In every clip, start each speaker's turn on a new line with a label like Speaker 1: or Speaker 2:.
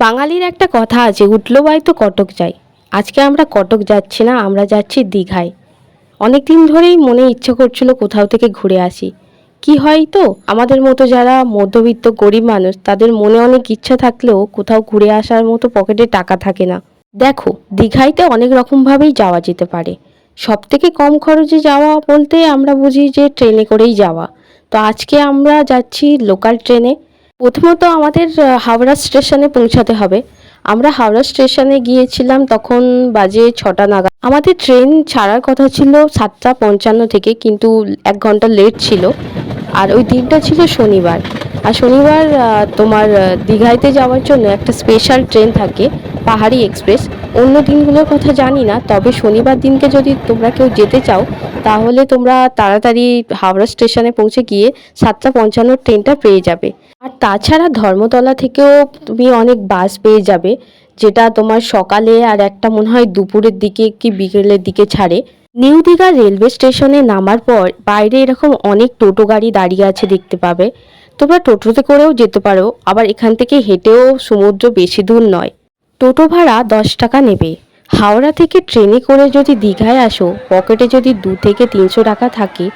Speaker 1: বাঙালির একটা কথা আছে, উঠল বাই তো কটক যাই। আজকে আমরা কটক যাচ্ছি না আমরা যাচ্ছি দীঘায়। অনেক দিন ধরেই মনে ইচ্ছে করছিল কোথাও থেকে ঘুরে আসি। কি হয় তো, আমাদের মতো যারা মধ্যবিত্ত গরিব মানুষ, তাদের মনে অনেক ইচ্ছা থাকলেও কোথাও ঘুরে আসার মতো পকেটে টাকা থাকে না। দেখো, দীঘাইতে অনেক রকমভাবেই যাওয়া যেতে পারে। সব থেকে কম খরচে যাওয়া বলতে আমরা বুঝি যে ট্রেনে করেই যাওয়া। তো আজকে আমরা যাচ্ছি লোকাল ট্রেনে। প্রথমত আমাদের হাওড়া স্টেশনে পৌঁছাতে হবে। আমরা হাওড়া স্টেশনে গিয়েছিলাম তখন বাজে ছটা নাগাদ। আমাদের ট্রেন ছাড়ার কথা ছিল সাতটা পঞ্চান্ন থেকে, কিন্তু এক ঘণ্টা লেট ছিল। আর ওই দিনটা ছিল শনিবার। আর শনিবার তোমার দীঘাইতে যাওয়ার জন্য একটা স্পেশাল ট্রেন থাকে, পাহাড়ি এক্সপ্রেস অন্য দিনগুলোর কথা জানি না, তবে শনিবার দিনকে যদি তোমরা কেউ যেতে চাও, তাহলে তোমরা তাড়াতাড়ি হাওড়া স্টেশনে পৌঁছে গিয়ে সাতটা পঞ্চান্ন ট্রেনটা পেয়ে যাবে। আর তাছাড়া ধর্মতলা থেকেও তুমি অনেক বাস পেয়ে যাবে, যেটা তোমার সকালে আর একটা মনে হয় দুপুরের দিকে কি বিকেলের দিকে ছাড়ে। নিউ দীঘা রেলওয়ে স্টেশনে নামার পর বাইরে এরকম অনেক টোটো গাড়ি দাঁড়িয়ে আছে দেখতে পাবে। তোমরা টোটোতে করেও যেতে পারো, আবার এখান থেকে হেঁটেও সমুদ্র বেশি দূর নয়। টোটো ভাড়া দশ টাকা নেবে। হাওড়া থেকে ট্রেনে করে যদি দীঘায় আসো, পকেটে যদি দু থেকে তিনশো টাকা থাকে,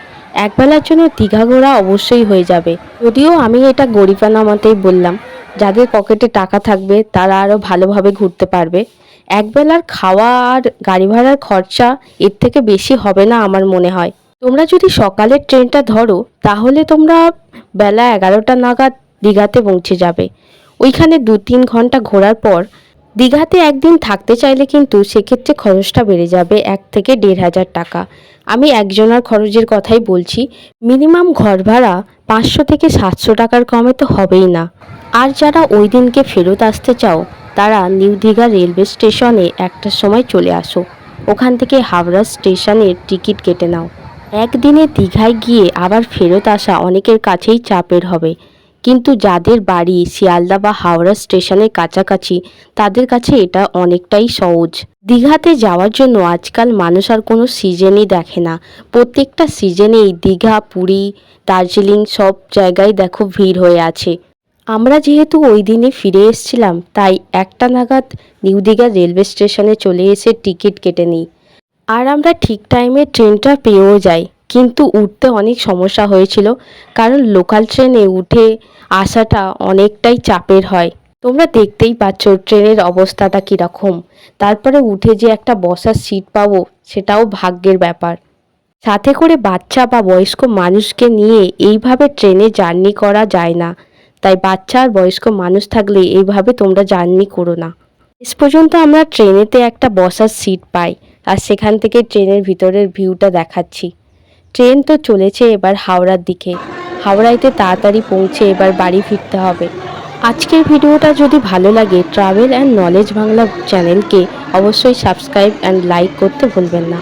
Speaker 1: একবেলার জন্য দীঘা ঘোরা অবশ্যই হয়ে যাবে। যদিও আমি এটা গরিবানা মতেই বললাম, যাদের পকেটে টাকা থাকবে তারা আরও ভালোভাবে ঘুরতে পারবে। একবেলার খাওয়া আর গাড়ি ভাড়ার খরচা এর থেকে বেশি হবে না আমার মনে হয়। তোমরা যদি সকালের ট্রেনটা ধরো, তাহলে তোমরা বেলা এগারোটা নাগাদ দীঘাতে পৌঁছে যাবে। ওইখানে দু তিন ঘণ্টা ঘোরার পর দীঘাতে একদিন থাকতে চাইলে কিন্তু সেক্ষেত্রে খরচটা বেড়ে যাবে এক থেকে দেড় হাজার টাকা। আমি একজনের খরচের কথাই বলছি, মিনিমাম ঘর ভাড়া পাঁচশো থেকে সাতশো টাকার কমে তো হবেই না। আর যারা ওই দিনকে ফেরত আসতে চাও তারা নিউ দীঘা রেলওয়ে স্টেশনে একটার সময় চলে আসো। ওখান থেকে হাওড়া স্টেশনের টিকিট কেটে নাও। একদিনে দীঘায় গিয়ে আবার ফেরত আসা অনেকের কাছেই চাপের হবে। কিন্তু যাদের বাড়ি শিয়ালদা বা হাওড়া স্টেশনের কাছাকাছি, তাদের কাছে এটা অনেকটাই সহজ। দীঘাতে যাওয়ার জন্য আজকাল মানুষ আর কোনো সিজনই দেখে না। প্রত্যেকটা সিজনেই দীঘা, পুরী, দার্জিলিং সব জায়গায় দেখো ভিড় হয়ে আছে। আমরা যেহেতু ওই দিনে ফিরে এসেছিলাম, তাই একটা নাগাদ নিউ দীঘা রেলওয়ে স্টেশনে চলে এসে টিকিট কেটে নিই। আর আমরা ঠিক টাইমে ট্রেনটা পেয়েও যাই, কিন্তু উঠতে অনেক সমস্যা হয়েছিল, কারণ লোকাল ট্রেনে উঠে আসাটা অনেকটাই চাপের হয়। তোমরা দেখতেই পাচ্ছ ট্রেনের অবস্থাটা কীরকম। তারপরে উঠে যে একটা বসার সিট পাবো, সেটাও ভাগ্যের ব্যাপার। সাথে করে বাচ্চা বা বয়স্ক মানুষকে নিয়ে এইভাবে ট্রেনে জার্নি করা যায় না। তাই বাচ্চা আর বয়স্ক মানুষ থাকলে এইভাবে তোমরা জার্নি করো না। শেষ পর্যন্ত আমরা ট্রেনেতে একটা বসার সিট পাই আর সেখান থেকে ট্রেনের ভিতরের ভিউটা দেখাচ্ছি। ট্রেন তো চলেছে এবার হাওড়ার দিকে। হাওড়াইতে তাড়াতাড়ি পৌঁছে এবার বাড়ি ফিরতে হবে। আজকের ভিডিওটা যদি ভালো লাগে, ট্রাভেল অ্যান্ড নলেজ বাংলা চ্যানেলকে অবশ্যই সাবস্ক্রাইব অ্যান্ড লাইক করতে ভুলবেন না।